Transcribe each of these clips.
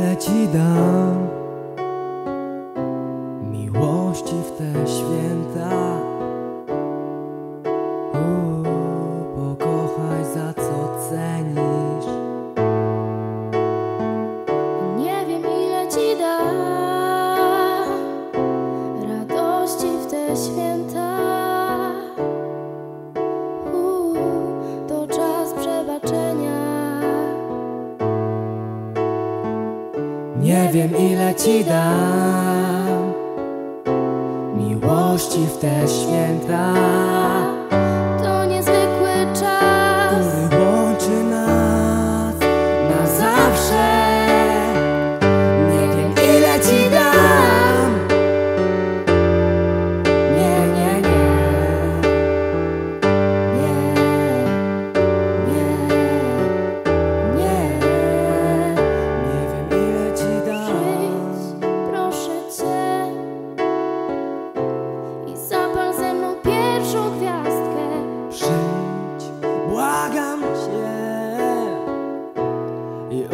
在祈祷。Nie wiem ile Ci dam Miłości w te święta.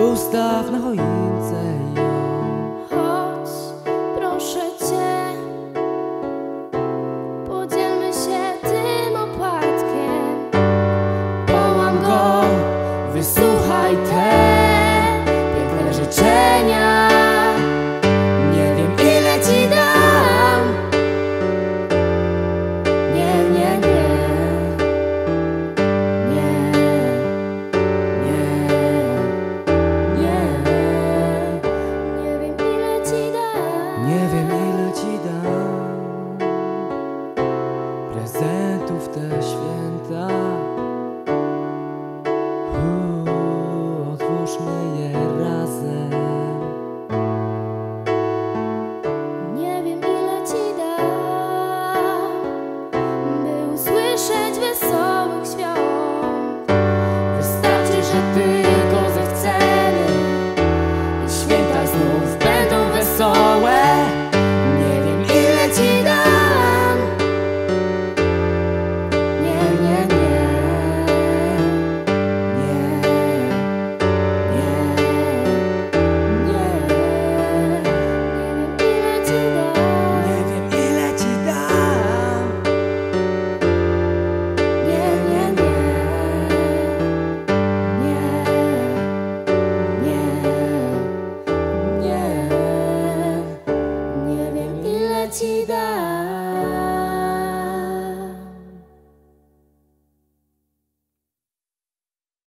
ghost of Nahoyu. klientów te święta. Uuu, otwórzmy je.